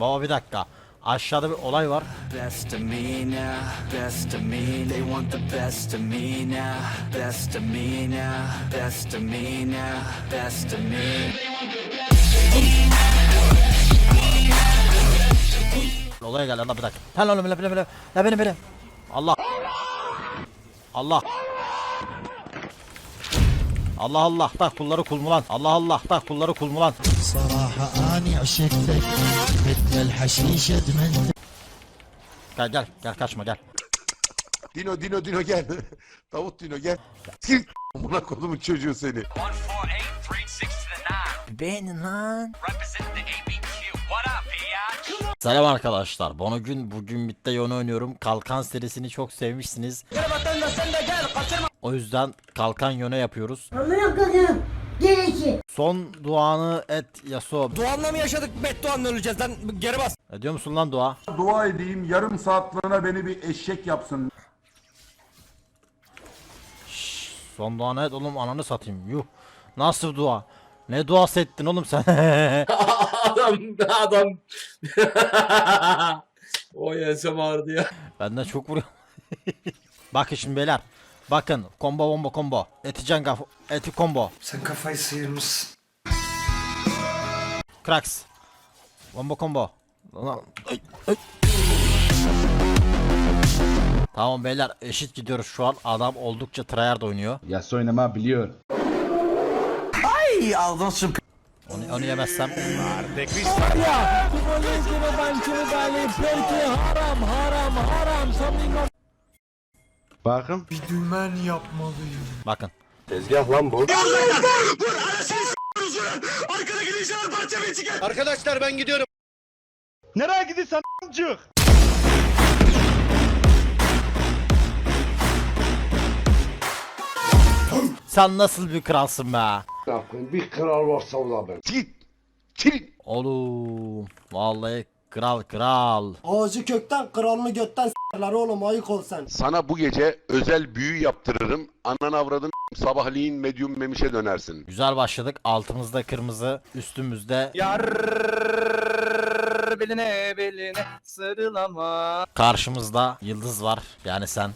Baba bir dakika. Aşağıda bir olay var. Best of me now, best of me. They want the best of me now, best of me now, best of me now, best of me. Olaya gel lan bir dakika. Lan oğlum lan lan lan. La benim benim. Allah. Allah. Allah Allah bak kulları kul mu? Allah Allah bak kulları kul mu? Gel gel gel kaçma gel. Dino Dino Dino gel. Davut Dino gel. Sik buna kodumun çocuğu seni. Beğenin lan. Selam arkadaşlar. Bono gün bugün bitti yonu oynuyorum. Kalkan serisini çok sevmişsiniz. Gel sen de gel kaçırma. O yüzden kalkan yöne yapıyoruz. Amına koyayım. Gerisi. Son duanı et Yasuo. Doğanla mı yaşadık? Bedduanla öleceğiz lan. Geri bas. Ediyor musun lan dua? Dua edeyim yarım saatliğine beni bir eşek yapsın. Son duanı et oğlum ananı satayım. Yuh. Nasıl dua? Ne duası ettin oğlum sen? adam adam o yensem ağrıdı ya. Benden çok vuruyor. Bakın şimdi beyler. Bakın combo bomba combo. Eti canga eti combo. Sen kafayı sıyırmışsın. Cracks. Bomba combo. Ay, ay. Tamam beyler eşit gidiyoruz şu an. Adam oldukça tryhard oynuyor. Yas oynama biliyor. Onu, onu yemezsem. Bakın. Bir dümen yapmalıyım. Bakın. Tezgah lan bu. Arkadaşlar ben gidiyorum. Nereye gidiyorsun amcık? Sen nasıl bir kralsın be? Bir kral varsa o da ben. Git. Git. Oğlum. Vallahi kral kral. Ağacı kökten kralını götten s**ler oğlum ayık ol sen. Sana bu gece özel büyü yaptırırım. Anan avradın sabahleyin medyum memişe dönersin. Güzel başladık. Altımızda kırmızı, üstümüzde Yar beline beline sarılama. karşımızda yıldız var. Yani sen.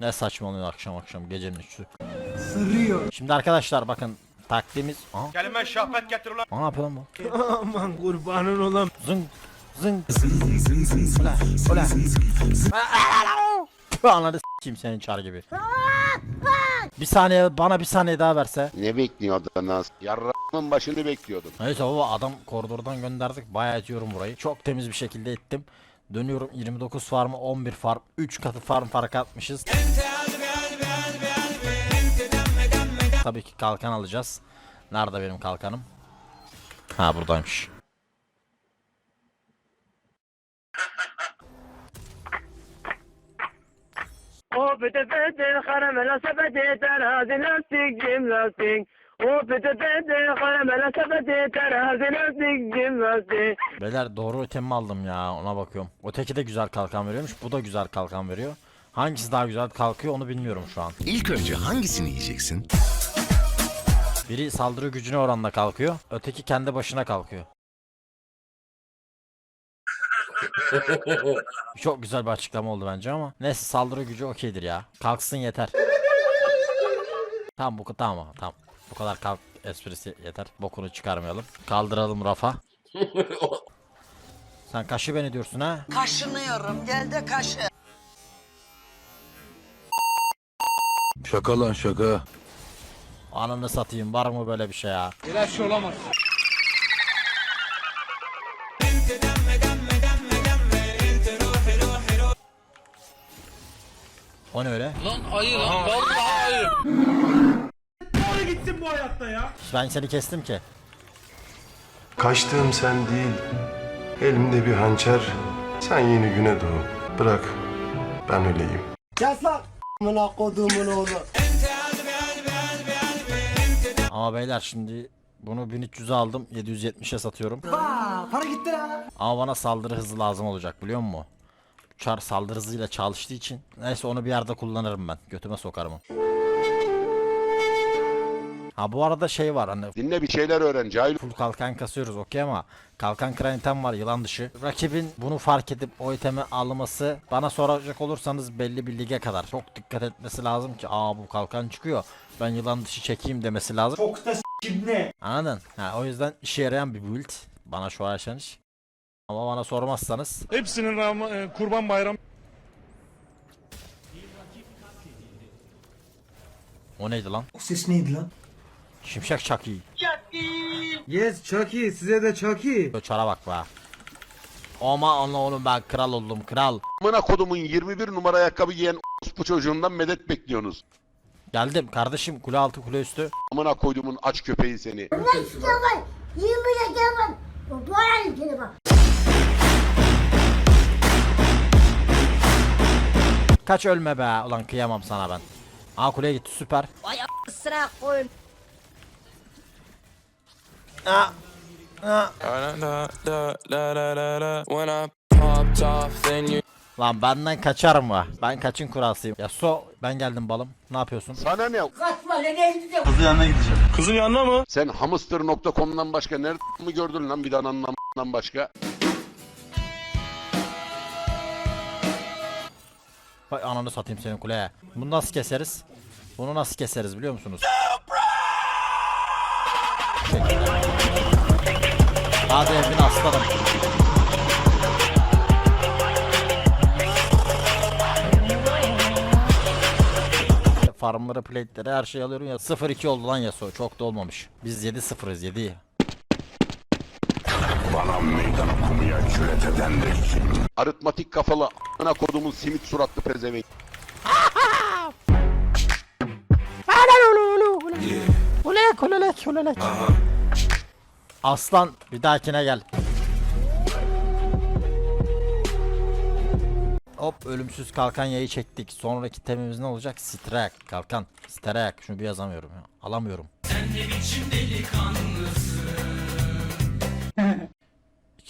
Ne saçmalıyor akşam akşam gecenin üçü. Sırıyor. Şimdi arkadaşlar bakın taktiğimiz... Aha. Kelime şahbet getir ulan. Aa, ne yapıyor lan bu? Aman kurbanın olam. Ula ula Tüh, Ananı s**eyim senin çar gibi. Bir saniye bana bir saniye daha verse. Ne bekliyordun lan? Yarrağımın başını bekliyordum. Neyse baba adam koridordan gönderdik. Bayağı etiyorum burayı. Çok temiz bir şekilde ettim. Dönüyorum 29 farmı 11 farm 3 katı farm fark atmışız. Tabii ki kalkan alacağız. Nerede benim kalkanım? Ha buradaymış O pete pete karamela sepeti terazi lastik cim lastik. O pete pete karamela sepeti terazi lastik cim lastik. Beyler doğru itemimi aldım ya ona bakıyorum. Öteki de güzel kalkan veriyormuş. Bu da güzel kalkan veriyor. Hangisi daha güzel kalkıyor onu bilmiyorum şu an. İlk önce hangisini yiyeceksin? Biri saldırı gücüne oranla kalkıyor. Öteki kendi başına kalkıyor. Çok güzel bir açıklama oldu bence ama. Neyse saldırı gücü okeydir ya. Kalksın yeter. Tamam bu tamam tamam. Bu kadar kalk esprisi yeter. Bokunu çıkarmayalım. Kaldıralım rafa. Sen kaşı beni diyorsun ha? Kaşınıyorum. Gel de kaşı. Şaka lan şaka. Ananı satayım var mı böyle bir şey ya? O ne öyle? Lan ayı lan vallahi ayı. gitsin bu hayatta ya. Ben seni kestim ki. Kaçtığım sen değil. Elimde bir hançer. Sen yeni güne doğ. Bırak. Ben öleyim. Kes lan. Amına koduğumun oğlu. Ama beyler şimdi bunu 1300'e aldım 770'e satıyorum. Aa, para gitti lan. Ama bana saldırı hızı lazım olacak biliyor musun? Çar saldırı hızıyla çalıştığı için. Neyse onu bir yerde kullanırım ben. Götüme sokarım onu. Ha bu arada şey var hani Dinle bir şeyler öğren cahil. full kalkan kasıyoruz okey ama kalkan kıran item var yılan dışı. Rakibin bunu fark edip o itemi alması bana soracak olursanız belli bir lige kadar. Çok dikkat etmesi lazım ki aa bu kalkan çıkıyor ben yılan dışı çekeyim demesi lazım. Çok da s**kim ne? Anladın? Ha, o yüzden işe yarayan bir build. Bana şu yaşanış. Ama bana sormazsanız Hepsinin Ram- kurban bayram. o neydi lan? O ses neydi lan? Şimşek Çakı. Yes çok iyi size de çok iyi. Çara bak be. Ama anla oğlum ben kral oldum kral. Amına kodumun 21 numara ayakkabı giyen bu çocuğundan medet bekliyorsunuz. Geldim kardeşim kule altı kule üstü. Amına koyduğumun aç köpeği seni. Ne istiyorsun? 20 dakika var. Bu seni bak. Kaç ölme be ulan kıyamam sana ben. Aa kuleye gitti süper. Vay a**sına koyun. Lan benden kaçar mı? Ben kaçın kurasıyım. Ya so ben geldim balım. Ne yapıyorsun? Sana ne? Kaçma lan elinde. Sen hamster.com'dan başka nerede mi gördün lan bir de anandan başka? Vay ananı satayım senin kuleye. Bunu nasıl keseriz? Bunu nasıl keseriz biliyor musunuz? Hadi evin aslanım. Farmları, plate'leri her şeyi alıyorum ya. 0-2 oldu lan Yasuo. Çok da olmamış. Biz 7-0'ız 7. Aritmatik kafalı amına kodumun simit suratlı pezevenk. Aslan bir dahakine gel. Hop ölümsüz kalkan yayı çektik. Sonraki temimiz ne olacak? Strak kalkan. Strak. Şunu bir yazamıyorum ya. Alamıyorum.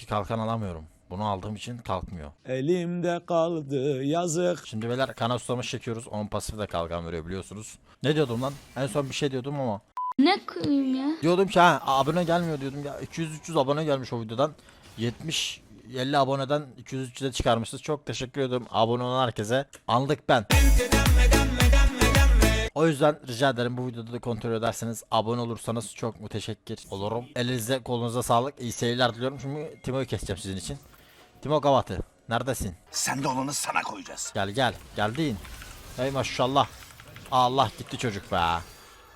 İki kalkan alamıyorum. Bunu aldığım için kalkmıyor. Elimde kaldı yazık. Şimdi beyler kana susamış çekiyoruz. 10 pasif de kalkan veriyor biliyorsunuz. Ne diyordum lan? En son bir şey diyordum ama. Ne kıyım ya? Diyordum ki ha abone gelmiyor diyordum ya 200-300 abone gelmiş o videodan 70 50 aboneden 200-300'e çıkarmışız çok teşekkür ediyorum abone olan herkese anlık ben o yüzden rica ederim bu videoda da kontrol ederseniz abone olursanız çok müteşekkir olurum. Elinize kolunuza sağlık. İyi seyirler diliyorum. Şimdi Timo'yu keseceğim sizin için. Timo Gavatı neredesin? Sen de olanı sana koyacağız. gel gel. Geldin. Hey maşallah. Allah gitti çocuk be.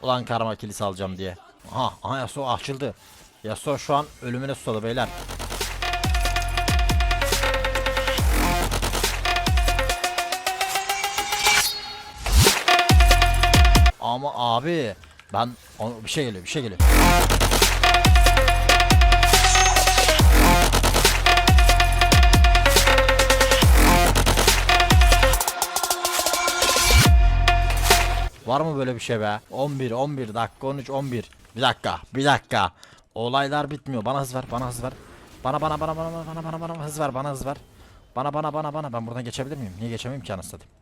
Ulan karma kilisi alacağım diye. Aha, aha Yasuo açıldı. Yasuo şu an ölümüne susadı beyler. Ama abi ben bir şey geliyor bir şey geliyor. Var mı böyle bir şey be? 11, 11 dakika 13, 11. Bir dakika, bir dakika. Olaylar bitmiyor. Bana hız ver, bana hız ver. Bana bana bana bana bana bana bana hız ver, bana hız ver. Bana bana bana bana ben buradan geçebilir miyim? Niye geçemeyim ki anasını satayım?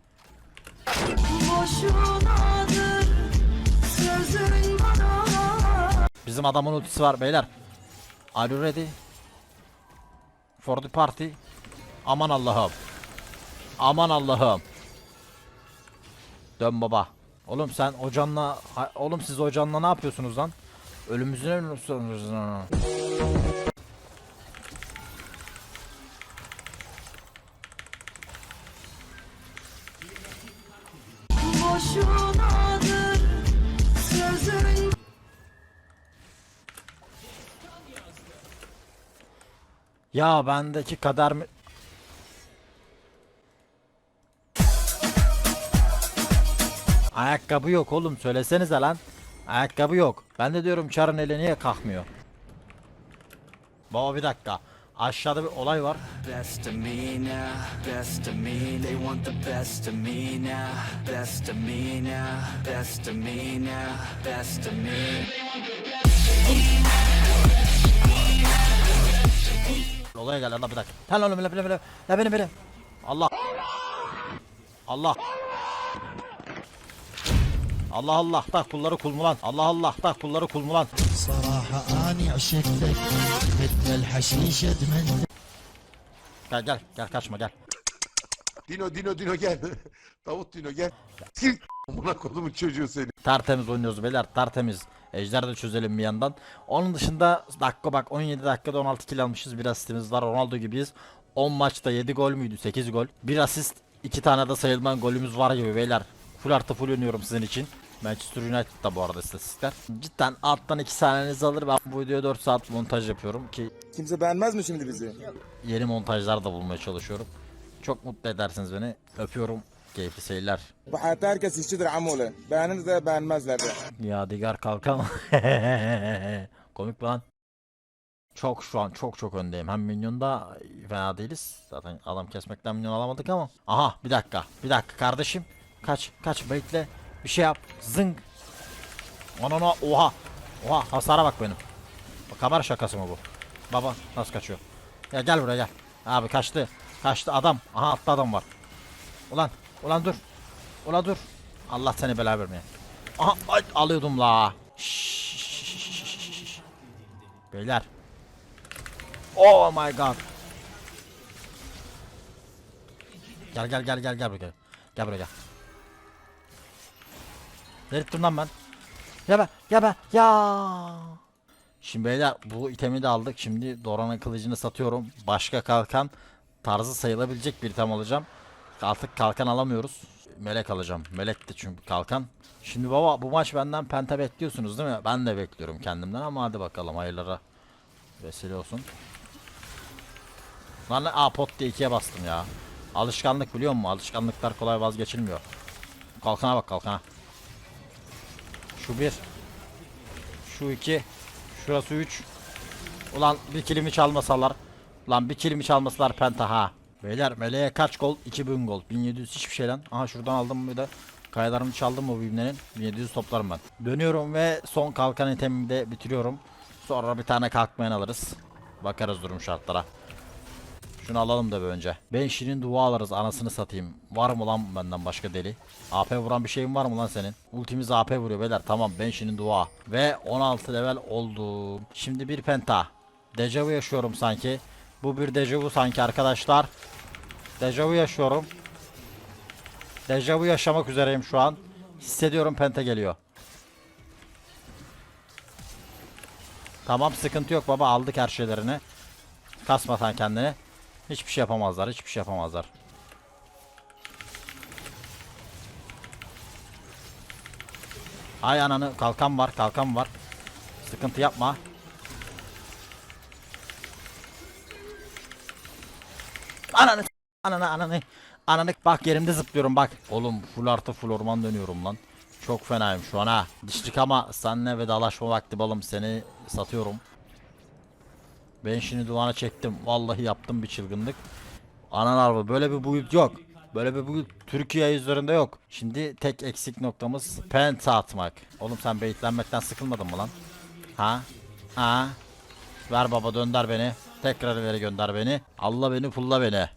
Bizim adamın ultisi var beyler. Are you ready? For the party. Aman Allah'ım. Aman Allah'ım. Dön baba. Oğlum sen hocanla oğlum siz hocanla ne yapıyorsunuz lan? Ölümüzüne mi tutuyorsunuz Ya bendeki kader mi? Ayakkabı yok oğlum söylesenize lan. Ayakkabı yok. Ben de diyorum çarın eli niye kalkmıyor? Baba bir dakika. Aşağıda bir olay var. Best of me. Olaya gel lan bir dakika. Sen oğlum bile bile bile. Ya benim benim. Allah. Allah. Allah Allah da kulları kul mu lan? Allah Allah da kulları kul mu lan? Gel gel gel kaçma gel. Dino Dino Dino gel. Davut Dino gel. Sik amına kodumun çocuğu seni. Tertemiz oynuyoruz beyler tertemiz. Ejder de çözelim bir yandan. Onun dışında dakika bak 17 dakikada 16 kill almışız. Bir asistimiz var. Ronaldo gibiyiz. 10 maçta 7 gol müydü? 8 gol. Bir asist 2 tane de sayılmayan golümüz var gibi beyler. Full artı full oynuyorum sizin için. Manchester United'da bu arada istatistikler. Cidden alttan 2 saniyenizi alır. Ben bu videoya 4 saat montaj yapıyorum ki Kimse beğenmez mi şimdi bizi? yeni montajlar da bulmaya çalışıyorum. Çok mutlu edersiniz beni. Öpüyorum. Keyifli seyirler. Bu hayatta herkes işçidir amole. Beğeniriz de beğenmezler de. Yadigar kalkan. Komik mi lan. Çok şu an çok çok öndeyim. Hem minyonda fena değiliz. Zaten adam kesmekten minyon alamadık ama. Aha bir dakika. Bir dakika kardeşim. Kaç kaç bekle. Bir şey yap. Zıng. Ona ona oha. Oha hasara bak benim. Bak, Kamera şakası mı bu? Baba nasıl kaçıyor? Ya gel buraya gel. Abi kaçtı. Kaçtı adam. Aha altta adam var. Ulan ulan dur. Ulan dur. Allah seni bela vermeye. Aha ay, alıyordum la. Beyler. Oh my god. Gel gel gel gel gel buraya. Gel buraya. Delirttim lan ben. Ya be ya be ya. Şimdi beyler bu itemi de aldık. Şimdi Doran'ın kılıcını satıyorum. Başka kalkan tarzı sayılabilecek bir item alacağım. Artık kalkan alamıyoruz. Melek alacağım. Melek de çünkü kalkan. Şimdi baba bu maç benden penta bekliyorsunuz değil mi? Ben de bekliyorum kendimden ama hadi bakalım hayırlara vesile olsun. Lan aa pot diye ikiye bastım ya. Alışkanlık biliyor musun? Alışkanlıklar kolay vazgeçilmiyor. Kalkana bak kalkana. Şu bir. Şu iki. Şurası üç. Ulan bir kilimi çalmasalar. Lan bir kilimi çalmasalar penta ha. Beyler meleğe kaç gol? 2000 gol. 1700 hiçbir şey lan. Aha şuradan aldım bir de. Kayalarımı çaldım bu bimlerin. 1700 toplarım ben. Dönüyorum ve son kalkan itemimi de bitiriyorum. Sonra bir tane kalkmayan alırız. Bakarız durum şartlara. Şunu alalım da bir önce. Ben şirin dua alırız anasını satayım. Var mı lan benden başka deli? AP vuran bir şeyin var mı lan senin? Ultimiz AP vuruyor beyler. Tamam ben şirin dua. Ve 16 level oldu. Şimdi bir penta. Dejavu yaşıyorum sanki. Bu bir dejavu sanki arkadaşlar. Dejavu yaşıyorum. Dejavu yaşamak üzereyim şu an. Hissediyorum penta geliyor. Tamam sıkıntı yok baba aldık her şeylerini. Kasma sen kendini. Hiçbir şey yapamazlar hiçbir şey yapamazlar. Ay ananı kalkan var kalkan var. Sıkıntı yapma. Ananı ananı ananı ananı bak yerimde zıplıyorum bak. Oğlum full artı full orman dönüyorum lan. Çok fenayım şu an ha. Dişlik ama seninle vedalaşma vakti balım seni satıyorum. Ben şimdi duvana çektim. Vallahi yaptım bir çılgınlık. Anan araba böyle bir build yok. Böyle bir build Türkiye üzerinde yok. Şimdi tek eksik noktamız penta atmak. Oğlum sen beyitlenmekten sıkılmadın mı lan? Ha? Ha? Ver baba dönder beni. Tekrar ileri gönder beni. Allah beni pulla beni.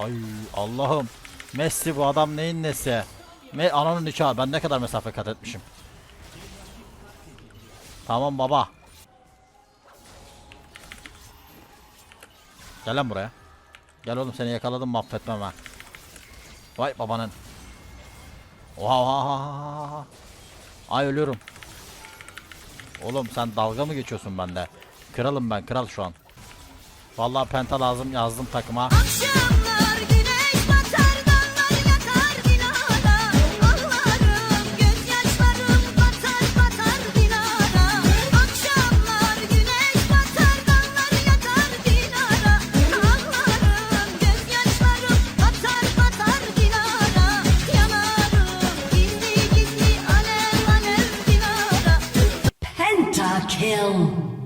Ay Allah'ım. Messi bu adam neyin nesi? Me ananın nikahı ben ne kadar mesafe kat etmişim. Tamam baba. Gel lan buraya. Gel oğlum seni yakaladım mahvetmem ha. Vay babanın. Oha oha. Ay ölüyorum. Oğlum sen dalga mı geçiyorsun bende? Kralım ben kral şu an. Vallahi penta lazım yazdım takıma. Akşamlar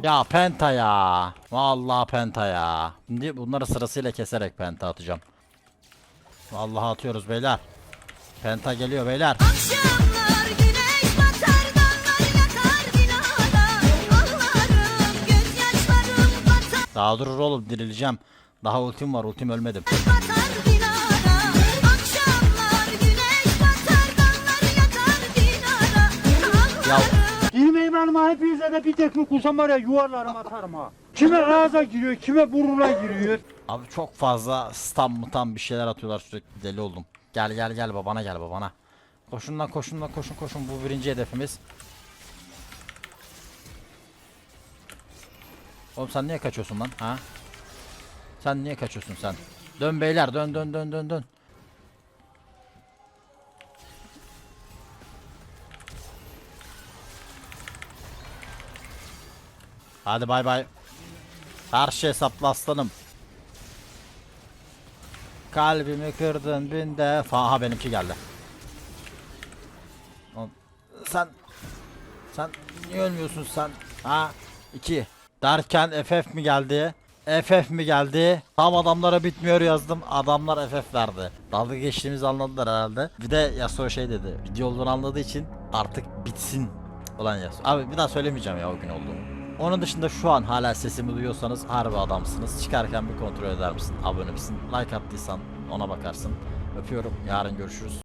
Ya penta ya. Vallahi penta ya. Şimdi bunları sırasıyla keserek penta atacağım. Vallahi atıyoruz beyler. Penta geliyor beyler. Akşamlar güneş batar dallar yatar binada Ağlarım gözyaşlarım batar Daha durur oğlum dirileceğim. Daha ultim var ultim ölmedim. batar yanıma hepinize de bir tekme kursam var ya yuvarlarım atarım ha. Kime ağza giriyor, kime burnuna giriyor. Abi çok fazla stam mutan bir şeyler atıyorlar sürekli deli oldum. Gel gel gel babana gel babana. Koşun lan koşun lan koşun koşun bu birinci hedefimiz. Oğlum sen niye kaçıyorsun lan ha? Sen niye kaçıyorsun sen? Dön beyler dön dön dön dön dön. Hadi bay bay. Her şey hesaplı aslanım. Kalbimi kırdın bin defa. Aha benimki geldi. Sen sen niye ölmüyorsun sen? Ha? 2 derken FF mi geldi? FF mi geldi? Tam adamlara bitmiyor yazdım. Adamlar FF verdi. Dalga geçtiğimizi anladılar herhalde. Bir de Yasuo şey dedi. Video olduğunu anladığı için artık bitsin. Ulan Yasuo. Abi bir daha söylemeyeceğim ya o gün olduğunu. Onun dışında şu an hala sesimi duyuyorsanız harbi adamsınız. Çıkarken bir kontrol eder misin? Abone misin? Like attıysan ona bakarsın. Öpüyorum. Yarın görüşürüz.